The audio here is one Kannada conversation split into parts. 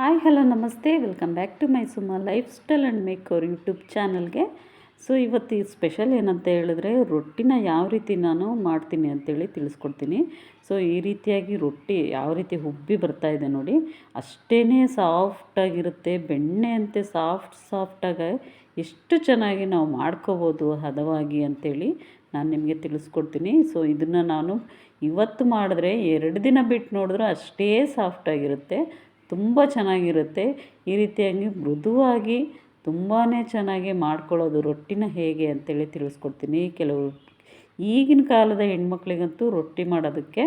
ಹಾಯ್, ಹಲೋ, ನಮಸ್ತೆ. Welcome back to my Suma lifestyle and makeover YouTube ಚಾನಲ್ಗೆ. ಸೊ, ಇವತ್ತು ಈ ಸ್ಪೆಷಲ್ ಏನಂತ ಹೇಳಿದ್ರೆ, ರೊಟ್ಟಿನ ಯಾವ ರೀತಿ ನಾನು ಮಾಡ್ತೀನಿ ಅಂತೇಳಿ ತಿಳಿಸ್ಕೊಡ್ತೀನಿ. ಸೊ, ಈ ರೀತಿಯಾಗಿ ರೊಟ್ಟಿ ಯಾವ ರೀತಿ ಹುಬ್ಬಿ ಬರ್ತಾ ಇದೆ ನೋಡಿ. ಅಷ್ಟೇ ಸಾಫ್ಟಾಗಿರುತ್ತೆ ಬೆಣ್ಣೆ ಅಂತೆ ಸಾಫ್ಟ್ ಸಾಫ್ಟಾಗಿ ಎಷ್ಟು ಚೆನ್ನಾಗಿ ನಾವು ಮಾಡ್ಕೋಬೋದು ಹದವಾಗಿ ಅಂಥೇಳಿ ನಾನು ನಿಮಗೆ ತಿಳಿಸ್ಕೊಡ್ತೀನಿ. ಸೊ, ಇದನ್ನು ನಾನು ಇವತ್ತು ಮಾಡಿದ್ರೆ ಎರಡು ದಿನ ಬಿಟ್ಟು ನೋಡಿದ್ರೂ ಅಷ್ಟೇ ಸಾಫ್ಟಾಗಿರುತ್ತೆ ತುಂಬ ಚೆನ್ನಾಗಿರುತ್ತೆ. ಈ ರೀತಿಯಾಗಿ ಮೃದುವಾಗಿ ತುಂಬಾ ಚೆನ್ನಾಗಿ ಮಾಡ್ಕೊಳ್ಳೋದು ರೊಟ್ಟಿನ ಹೇಗೆ ಅಂತೇಳಿ ತಿಳಿಸ್ಕೊಡ್ತೀನಿ. ಕೆಲವು ಈಗಿನ ಕಾಲದ ಹೆಣ್ಮಕ್ಳಿಗಂತೂ ರೊಟ್ಟಿ ಮಾಡೋದಕ್ಕೆ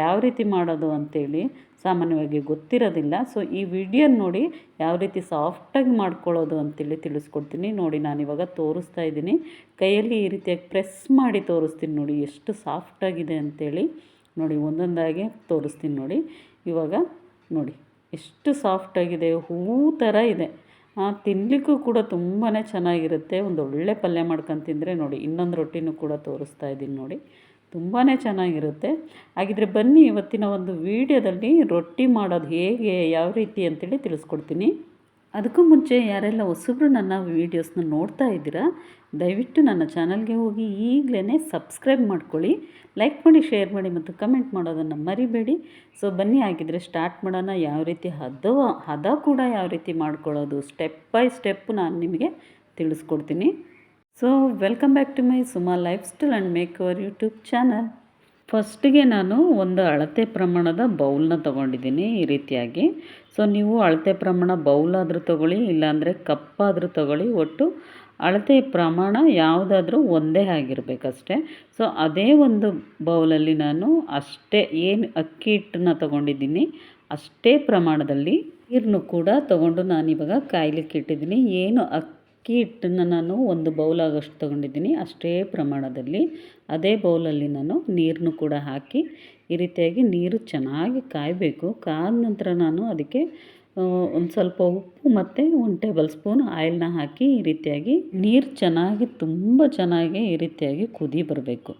ಯಾವ ರೀತಿ ಮಾಡೋದು ಅಂಥೇಳಿ ಸಾಮಾನ್ಯವಾಗಿ ಗೊತ್ತಿರೋದಿಲ್ಲ. ಸೊ ಈ ವಿಡಿಯೋ ನೋಡಿ ಯಾವ ರೀತಿ ಸಾಫ್ಟಾಗಿ ಮಾಡ್ಕೊಳ್ಳೋದು ಅಂತೇಳಿ ತಿಳಿಸ್ಕೊಡ್ತೀನಿ. ನೋಡಿ ನಾನಿವಾಗ ತೋರಿಸ್ತಾ ಇದ್ದೀನಿ. ಕೈಯಲ್ಲಿ ಈ ರೀತಿಯಾಗಿ ಪ್ರೆಸ್ ಮಾಡಿ ತೋರಿಸ್ತೀನಿ ನೋಡಿ, ಎಷ್ಟು ಸಾಫ್ಟಾಗಿದೆ ಅಂಥೇಳಿ ನೋಡಿ, ಒಂದೊಂದಾಗಿ ತೋರಿಸ್ತೀನಿ ನೋಡಿ. ಇವಾಗ ನೋಡಿ. ಎಷ್ಟು ಸಾಫ್ಟಾಗಿದೆ ಹೂ ಥರ ಇದೆ. ತಿನ್ನಲಿಕ್ಕೂ ಕೂಡ ತುಂಬಾ ಚೆನ್ನಾಗಿರುತ್ತೆ. ಒಂದು ಒಳ್ಳೆ ಪಲ್ಯ ಮಾಡ್ಕೊಂಡು ತಿಂದರೆ ನೋಡಿ, ಇನ್ನೊಂದು ರೊಟ್ಟಿನೂ ಕೂಡ ತೋರಿಸ್ತಾ ಇದ್ದೀನಿ ನೋಡಿ. ತುಂಬಾ ಚೆನ್ನಾಗಿರುತ್ತೆ. ಹಾಗಿದ್ರೆ ಬನ್ನಿ ಇವತ್ತಿನ ಒಂದು ವೀಡಿಯೋದಲ್ಲಿ ರೊಟ್ಟಿ ಮಾಡೋದು ಹೇಗೆ, ಯಾವ ರೀತಿ ಅಂತೇಳಿ ತಿಳಿಸ್ಕೊಡ್ತೀನಿ. ಅದಕ್ಕೂ ಮುಂಚೆ ಯಾರೆಲ್ಲ ಹೊಸಬ್ರು ನನ್ನ ವೀಡಿಯೋಸ್ನ ನೋಡ್ತಾ ಇದ್ದೀರಾ ದಯವಿಟ್ಟು ನನ್ನ ಚಾನಲ್ಗೆ ಹೋಗಿ ಈಗಲೇ ಸಬ್ಸ್ಕ್ರೈಬ್ ಮಾಡ್ಕೊಳ್ಳಿ, ಲೈಕ್ ಮಾಡಿ, ಶೇರ್ ಮಾಡಿ ಮತ್ತು ಕಮೆಂಟ್ ಮಾಡೋದನ್ನು ಮರಿಬೇಡಿ. ಸೊ, ಬನ್ನಿ, ಹಾಗಿದ್ರೆ ಸ್ಟಾರ್ಟ್ ಮಾಡೋಣ. ಯಾವ ರೀತಿ ಹದ ಹದ ಕೂಡ ಯಾವ ರೀತಿ ಮಾಡ್ಕೊಳ್ಳೋದು ಸ್ಟೆಪ್ ಬೈ ಸ್ಟೆಪ್ ನಾನು ನಿಮಗೆ ತಿಳಿಸ್ಕೊಡ್ತೀನಿ. So welcome back to my Suma lifestyle and makeover YouTube channel ಫಸ್ಟಿಗೆ ನಾನು ಒಂದು ಅಳತೆ ಪ್ರಮಾಣದ ಬೌಲ್ನ ತೊಗೊಂಡಿದ್ದೀನಿ ಈ ರೀತಿಯಾಗಿ. ಸೊ ನೀವು ಅಳತೆ ಪ್ರಮಾಣ ಬೌಲ್ ಆದರೂ ತೊಗೊಳ್ಳಿ, ಇಲ್ಲಾಂದರೆ ಕಪ್ಪಾದರೂ ತೊಗೊಳ್ಳಿ, ಒಟ್ಟು ಅಳತೆ ಪ್ರಮಾಣ ಯಾವುದಾದ್ರೂ ಒಂದೇ ಆಗಿರಬೇಕಷ್ಟೆ. ಸೊ ಅದೇ ಒಂದು ಬೌಲಲ್ಲಿ ನಾನು ಅಷ್ಟೇ ಏನು ಅಕ್ಕಿ ಹಿಟ್ಟನ್ನ ತೊಗೊಂಡಿದ್ದೀನಿ, ಅಷ್ಟೇ ಪ್ರಮಾಣದಲ್ಲಿ ನೀರನ್ನು ಕೂಡ ತೊಗೊಂಡು ನಾನಿವಾಗ ಕಾಯ್ಲಿಕ್ಕೆ ಇಟ್ಟಿದ್ದೀನಿ. ಏನು ಅಕ್ಕಿ ಹಿಟ್ಟನ್ನು ನಾನು ಒಂದು ಬೌಲ್ ಆಗೋಷ್ಟು ತೊಗೊಂಡಿದ್ದೀನಿ, ಅಷ್ಟೇ ಪ್ರಮಾಣದಲ್ಲಿ. ಅದೇ ಬೌಲಲ್ಲಿ ನಾನು ನೀರನ್ನು ಕೂಡ ಹಾಕಿ ಈ ರೀತಿಯಾಗಿ ನೀರು ಚೆನ್ನಾಗಿ ಕಾಯಬೇಕು. ಕಾದ ನಂತರ ನಾನು ಅದಕ್ಕೆ ಒಂದು ಸ್ವಲ್ಪ ಉಪ್ಪು ಮತ್ತು ಒಂದು ಟೇಬಲ್ ಸ್ಪೂನ್ ಆಯಿಲ್ನ ಹಾಕಿ ಈ ರೀತಿಯಾಗಿ ನೀರು ಚೆನ್ನಾಗಿ, ತುಂಬ ಚೆನ್ನಾಗಿ ಈ ರೀತಿಯಾಗಿ ಕುದಿ ಬರಬೇಕು.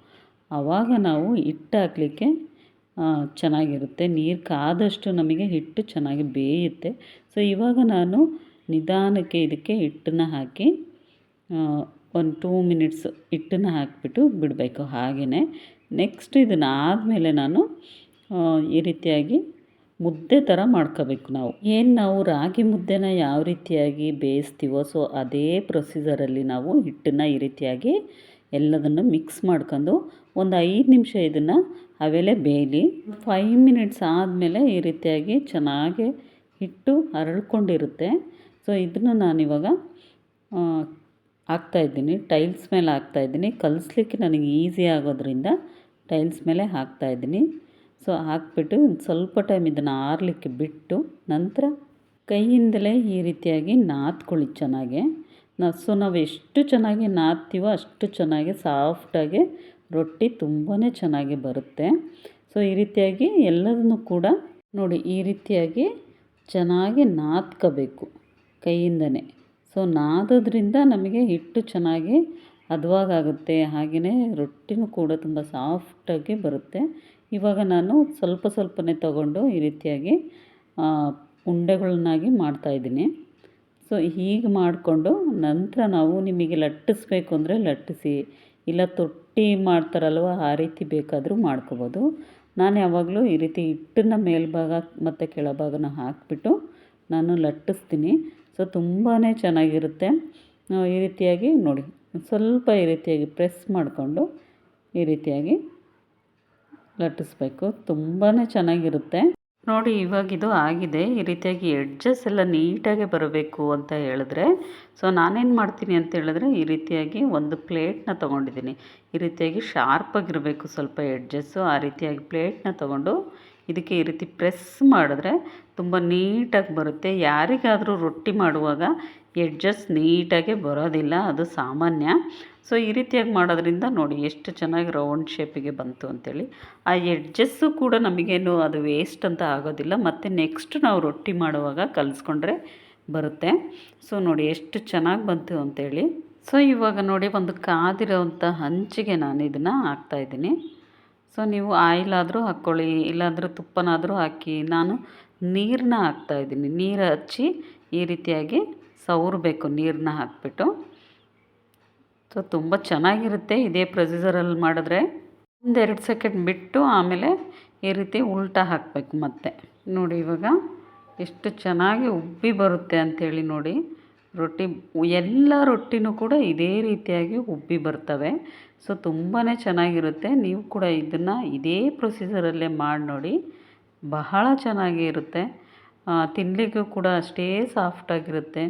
ಆವಾಗ ನಾವು ಹಿಟ್ಟು ಹಾಕಲಿಕ್ಕೆ ಚೆನ್ನಾಗಿರುತ್ತೆ. ನೀರು ಕಾದಷ್ಟು ನಮಗೆ ಹಿಟ್ಟು ಚೆನ್ನಾಗಿ ಬೇಯುತ್ತೆ. ಸೊ ಇವಾಗ ನಾನು ನಿಧಾನಕ್ಕೆ ಇದಕ್ಕೆ ಹಿಟ್ಟನ್ನ ಹಾಕಿ ಒಂದು ಟೂ ಮಿನಿಟ್ಸ್ ಹಿಟ್ಟನ್ನ ಹಾಕಿಬಿಟ್ಟು ಬಿಡಬೇಕು ಹಾಗೆಯೇ ನೆಕ್ಸ್ಟ್ ಇದನ್ನು ಆದಮೇಲೆ ನಾನು ಈ ರೀತಿಯಾಗಿ ಮುದ್ದೆ ಥರ ಮಾಡ್ಕೋಬೇಕು ನಾವು. ಏನು ನಾವು ರಾಗಿ ಮುದ್ದೆನ ಯಾವ ರೀತಿಯಾಗಿ ಬೇಯಿಸ್ತೀವೋ ಸೊ ಅದೇ ಪ್ರೊಸೀಜರಲ್ಲಿ ನಾವು ಹಿಟ್ಟನ್ನು ಈ ರೀತಿಯಾಗಿ ಎಲ್ಲದನ್ನು ಮಿಕ್ಸ್ ಮಾಡ್ಕೊಂಡು ಒಂದು ಐದು ನಿಮಿಷ ಇದನ್ನು ಅವೆಲೆ ಬೇಯಲಿ. ಫೈವ್ ಮಿನಿಟ್ಸ್ ಆದಮೇಲೆ ಈ ರೀತಿಯಾಗಿ ಚೆನ್ನಾಗಿ ಹಿಟ್ಟು ಅರಳ್ಕೊಂಡಿರುತ್ತೆ ಸೊ ಇದನ್ನು ನಾನಿವಾಗ ಹಾಕ್ತಾಯಿದ್ದೀನಿ ಟೈಲ್ಸ್ ಮೇಲೆ ಹಾಕ್ತಾಯಿದ್ದೀನಿ ಕಲಿಸ್ಲಿಕ್ಕೆ ನನಗೆ ಈಸಿ ಆಗೋದ್ರಿಂದ ಟೈಲ್ಸ್ ಮೇಲೆ ಹಾಕ್ತಾಯಿದ್ದೀನಿ ಸೊ ಹಾಕ್ಬಿಟ್ಟು ಒಂದು ಸ್ವಲ್ಪ ಟೈಮ್ ಇದನ್ನು ಆರಲಿಕ್ಕೆ ಬಿಟ್ಟು ನಂತರ ಕೈಯಿಂದಲೇ ಈ ರೀತಿಯಾಗಿ ನಾದ್ಕೊಳ್ಳಿ ಚೆನ್ನಾಗಿ. ಸೊ ನಾವು ಎಷ್ಟು ಚೆನ್ನಾಗಿ ನಾದ್ತೀವೋ ಅಷ್ಟು ಚೆನ್ನಾಗಿ ಸಾಫ್ಟಾಗಿ ರೊಟ್ಟಿ ತುಂಬಾ ಚೆನ್ನಾಗಿ ಬರುತ್ತೆ. ಸೊ ಈ ರೀತಿಯಾಗಿ ಎಲ್ಲದನ್ನು ಕೂಡ ನೋಡಿ ಈ ರೀತಿಯಾಗಿ ಚೆನ್ನಾಗಿ ನಾದ್ಕೋಬೇಕು ಕೈಯಿಂದನೇ. ಸೊ ನಾದೋದ್ರಿಂದ ನಮಗೆ ಹಿಟ್ಟು ಚೆನ್ನಾಗಿ ಹದವಾಗುತ್ತೆ ಹಾಗೆಯೇ ರೊಟ್ಟಿನೂ ಕೂಡ ತುಂಬ ಸಾಫ್ಟಾಗಿ ಬರುತ್ತೆ. ಇವಾಗ ನಾನು ಸ್ವಲ್ಪ ಸ್ವಲ್ಪನೇ ತಗೊಂಡು ಈ ರೀತಿಯಾಗಿ ಉಂಡೆಗಳನ್ನಾಗಿ ಮಾಡ್ತಾಯಿದ್ದೀನಿ ಸೊ, ಹೀಗೆ ಮಾಡಿಕೊಂಡು ನಂತರ ನಾವು ನಿಮಗೆ ಲಟ್ಟಿಸ್ಬೇಕು ಅಂದರೆ ಲಟ್ಟಿಸಿ. ಇಲ್ಲ ತೊಟ್ಟಿ ಮಾಡ್ತಾರಲ್ವ, ಆ ರೀತಿ ಬೇಕಾದರೂ ಮಾಡ್ಕೋಬೋದು. ನಾನು ಯಾವಾಗಲೂ ಈ ರೀತಿ ಹಿಟ್ಟನ್ನ ಮೇಲ್ಭಾಗ ಮತ್ತು ಕೆಳಭಾಗನ ಹಾಕಿಬಿಟ್ಟು ನಾನು ಲಟ್ಟಿಸ್ತೀನಿ. ಸೊ ತುಂಬಾ ಚೆನ್ನಾಗಿರುತ್ತೆ. ಈ ರೀತಿಯಾಗಿ ನೋಡಿ. ಸ್ವಲ್ಪ ಈ ರೀತಿಯಾಗಿ ಪ್ರೆಸ್ ಮಾಡಿಕೊಂಡು ಈ ರೀತಿಯಾಗಿ ಲಟ್ಟಿಸ್ಬೇಕು. ತುಂಬಾ ಚೆನ್ನಾಗಿರುತ್ತೆ. ನೋಡಿ ಇವಾಗಿದು ಆಗಿದೆ. ಈ ರೀತಿಯಾಗಿ ಎಡ್ಜಸ್ ಎಲ್ಲ ನೀಟಾಗಿ ಬರಬೇಕು ಅಂತ ಹೇಳಿದ್ರೆ ಸೊ ನಾನೇನು ಮಾಡ್ತೀನಿ ಅಂತ ಹೇಳಿದ್ರೆ, ಈ ರೀತಿಯಾಗಿ ಒಂದು ಪ್ಲೇಟ್ನ ತೊಗೊಂಡಿದ್ದೀನಿ. ಈ ರೀತಿಯಾಗಿ ಶಾರ್ಪಾಗಿರಬೇಕು ಸ್ವಲ್ಪ ಎಡ್ಜಸ್ಸು ಆ ರೀತಿಯಾಗಿ ಪ್ಲೇಟ್ನ ತೊಗೊಂಡು ಇದಕ್ಕೆ ಈ ರೀತಿ ಪ್ರೆಸ್ ಮಾಡಿದ್ರೆ ತುಂಬ ನೀಟಾಗಿ ಬರುತ್ತೆ. ಯಾರಿಗಾದರೂ ರೊಟ್ಟಿ ಮಾಡುವಾಗ ಎಡ್ಜಸ್ ನೀಟಾಗೆ ಬರೋದಿಲ್ಲ, ಅದು ಸಾಮಾನ್ಯ. ಸೊ ಈ ರೀತಿಯಾಗಿ ಮಾಡೋದ್ರಿಂದ ನೋಡಿ ಎಷ್ಟು ಚೆನ್ನಾಗಿ ರೌಂಡ್ ಶೇಪಿಗೆ ಬಂತು ಅಂಥೇಳಿ ಆ ಎಡ್ಜಸ್ಸು ಕೂಡ ನಮಗೇನು ಅದು ವೇಸ್ಟ್ ಅಂತ ಆಗೋದಿಲ್ಲ. ಮತ್ತು ನೆಕ್ಸ್ಟ್ ನಾವು ರೊಟ್ಟಿ ಮಾಡುವಾಗ ಕಲಿಸ್ಕೊಂಡ್ರೆ ಬರುತ್ತೆ. ಸೊ ನೋಡಿ ಎಷ್ಟು ಚೆನ್ನಾಗಿ ಬಂತು ಅಂಥೇಳಿ ಸೊ ಇವಾಗ ನೋಡಿ ಒಂದು ಕಾದಿರೋವಂಥ ಹಂಚಿಗೆ ನಾನು ಇದನ್ನು ಹಾಕ್ತಾಯಿದ್ದೀನಿ ಸೊ ನೀವು ಆಯಿಲ್ ಆದರೂ ಹಾಕ್ಕೊಳ್ಳಿ, ಇಲ್ಲಾಂದರೆ ತುಪ್ಪನಾದರೂ ಹಾಕಿ. ನಾನು ನೀರನ್ನ ಹಾಕ್ತಾಯಿದ್ದೀನಿ ನೀರು ಹಚ್ಚಿ ಈ ರೀತಿಯಾಗಿ ಸವರಬೇಕು ನೀರನ್ನ ಹಾಕ್ಬಿಟ್ಟು. ಸೊ ತುಂಬ ಚೆನ್ನಾಗಿರುತ್ತೆ ಇದೇ ಪ್ರೊಸೀಜರಲ್ಲಿ ಮಾಡಿದ್ರೆ. ಒಂದೆರಡು ಸೆಕೆಂಡ್ ಬಿಟ್ಟು ಆಮೇಲೆ ಈ ರೀತಿ ಉಲ್ಟಾ ಹಾಕಬೇಕು ಮತ್ತೆ. ನೋಡಿ ಇವಾಗ ಎಷ್ಟು ಚೆನ್ನಾಗಿ ಉಬ್ಬಿ ಬರುತ್ತೆ ಅಂಥೇಳಿ ನೋಡಿ. ರೊಟ್ಟಿ, ಎಲ್ಲ ರೊಟ್ಟಿನೂ ಕೂಡ ಇದೇ ರೀತಿಯಾಗಿ ಉಬ್ಬಿ ಬರ್ತವೆ. ಸೊ ತುಂಬಾ ಚೆನ್ನಾಗಿರುತ್ತೆ. ನೀವು ಕೂಡ ಇದನ್ನು ಇದೇ ಪ್ರೊಸೀಜರಲ್ಲೇ ಮಾಡಿ ನೋಡಿ. ಬಹಳ ಚೆನ್ನಾಗಿ ಇರುತ್ತೆ ತಿನ್ನಲಿಕ್ಕೂ ಕೂಡ ಅಷ್ಟೇ ಸಾಫ್ಟಾಗಿರುತ್ತೆ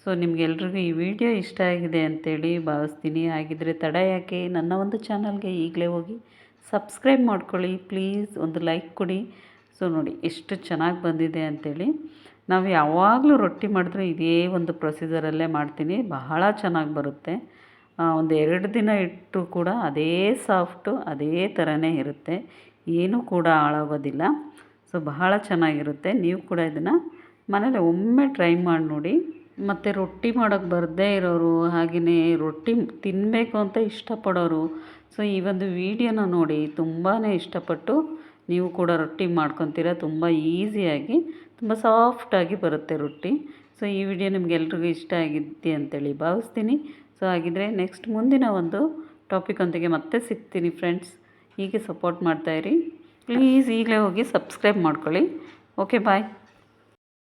ಸೊ, ನಿಮಗೆಲ್ರಿಗೂ ಈ ವಿಡಿಯೋ ಇಷ್ಟ ಆಗಿದೆ ಅಂತೇಳಿ ಭಾವಿಸ್ತೀನಿ. ಹಾಗಿದ್ರೆ ತಡ ಯಾಕೆ? ನನ್ನ ಒಂದು ಚಾನಲ್ಗೆ ಈಗಲೇ ಹೋಗಿ ಸಬ್ಸ್ಕ್ರೈಬ್ ಮಾಡ್ಕೊಳ್ಳಿ. ಪ್ಲೀಸ್ ಒಂದು ಲೈಕ್ ಕೊಡಿ. ಸೊ, ನೋಡಿ ಎಷ್ಟು ಚೆನ್ನಾಗಿ ಬಂದಿದೆ ಅಂಥೇಳಿ ನಾವು ಯಾವಾಗಲೂ ರೊಟ್ಟಿ ಮಾಡಿದ್ರೆ ಇದೇ ಒಂದು ಪ್ರೊಸೀಜರಲ್ಲೇ ಮಾಡ್ತೀನಿ. ಬಹಳ ಚೆನ್ನಾಗಿ ಬರುತ್ತೆ. ಒಂದು ಎರಡು ದಿನ ಇಟ್ಟು ಕೂಡ ಅದೇ ಸಾಫ್ಟು, ಅದೇ ಥರನೇ ಇರುತ್ತೆ. ಏನೂ ಕೂಡ ಹಾಳಾಗೋದಿಲ್ಲ. ಸೊ, ಬಹಳ ಚೆನ್ನಾಗಿರುತ್ತೆ. ನೀವು ಕೂಡ ಇದನ್ನು ಮನೇಲಿ ಒಮ್ಮೆ ಟ್ರೈ ಮಾಡಿ ನೋಡಿ. ಮತ್ತು ರೊಟ್ಟಿ ಮಾಡೋಕ್ಕೆ ಬರದೇ ಇರೋರು ಹಾಗೆಯೇ ರೊಟ್ಟಿ ತಿನ್ನಬೇಕು ಅಂತ ಇಷ್ಟಪಡೋರು, ಸೊ, ಈ ಒಂದು ವೀಡಿಯೋನ ನೋಡಿ ತುಂಬಾ ಇಷ್ಟಪಟ್ಟು ನೀವು ಕೂಡ ರೊಟ್ಟಿ ಮಾಡ್ಕೊತೀರ, ತುಂಬ ಈಸಿಯಾಗಿ, ತುಂಬ ಸಾಫ್ಟಾಗಿ ಬರುತ್ತೆ ರೊಟ್ಟಿ. ಸೊ, ಈ ವಿಡಿಯೋ ನಿಮಗೆಲ್ರಿಗೂ ಇಷ್ಟ ಆಗಿದೆ ಅಂತೇಳಿ ಭಾವಿಸ್ತೀನಿ. ಸೊ, ಹಾಗಿದ್ರೆ ನೆಕ್ಸ್ಟ್ ಮುಂದಿನ ಒಂದು ಟಾಪಿಕೊಂದಿಗೆ ಮತ್ತೆ ಸಿಗ್ತೀನಿ ಫ್ರೆಂಡ್ಸ್. ಹೀಗೆ ಸಪೋರ್ಟ್ ಮಾಡ್ತಾಯಿರಿ ಪ್ಲೀಸ್ ಈಗಲೇ ಹೋಗಿ ಸಬ್ಸ್ಕ್ರೈಬ್ ಮಾಡ್ಕೊಳ್ಳಿ. Okay, bye.